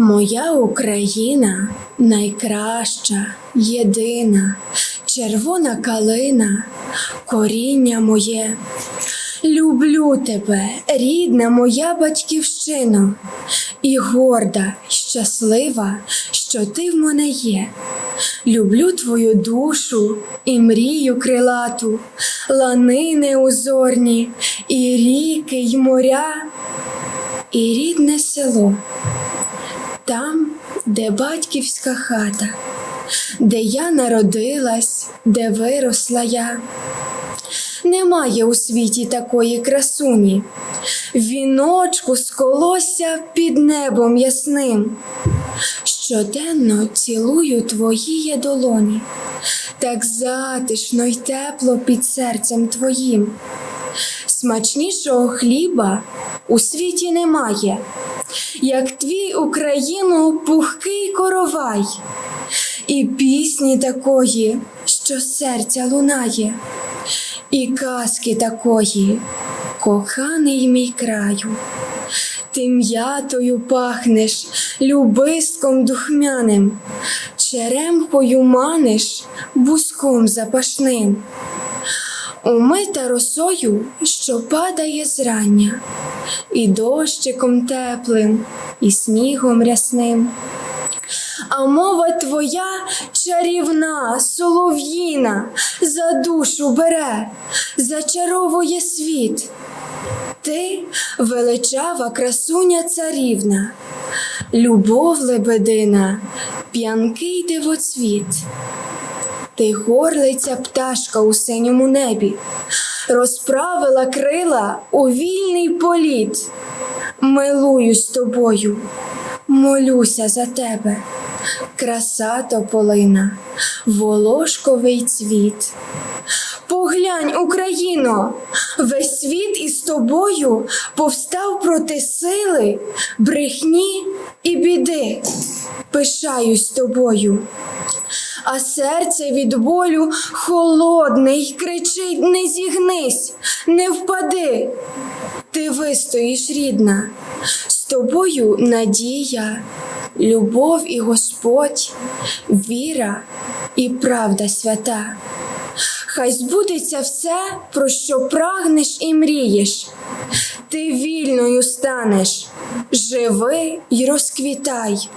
Моя Україна найкраща, єдина, червона калина, коріння моє. Люблю тебе, рідна моя батьківщина, і горда, щаслива, що ти в мене є. Люблю твою душу і мрію крилату, ланини узорні, і ріки, й моря, і рідне село. Де батьківська хата, де я народилась, де виросла я. Немає у світі такої красуні, віночку з колосся під небом ясним. Щоденно цілую твої є долоні, так затишно й тепло під серцем твоїм. Смачнішого хліба у світі немає, як твій Україну пухкий коровай, і пісні такої, що серця лунає, і казки такої, коханий мій краю. Ти м'ятою пахнеш, любиском духмяним, черемхою маниш, буском запашним. Умита росою, що падає зрання, і дощиком теплим, і снігом рясним. А мова твоя чарівна, солов'їна, за душу бере, зачаровує світ. Ти величава красуня царівна, любов лебедина, п'янкий дивоцвіт. Ти горлиця пташка у синьому небі, розправила крила у вільний політ. Милуюсь тобою, молюся за тебе, краса тополина, волошковий цвіт. Поглянь, Україно, весь світ із тобою повстав проти сили, брехні і біди. Пишаюсь тобою. А серце від болю холодне й кричить: не зігнись, не впади. Ти вистоїш, рідна, з тобою надія, любов і Господь, віра і правда свята. Хай збудеться все, про що прагнеш і мрієш. Ти вільною станеш, живи й розквітай.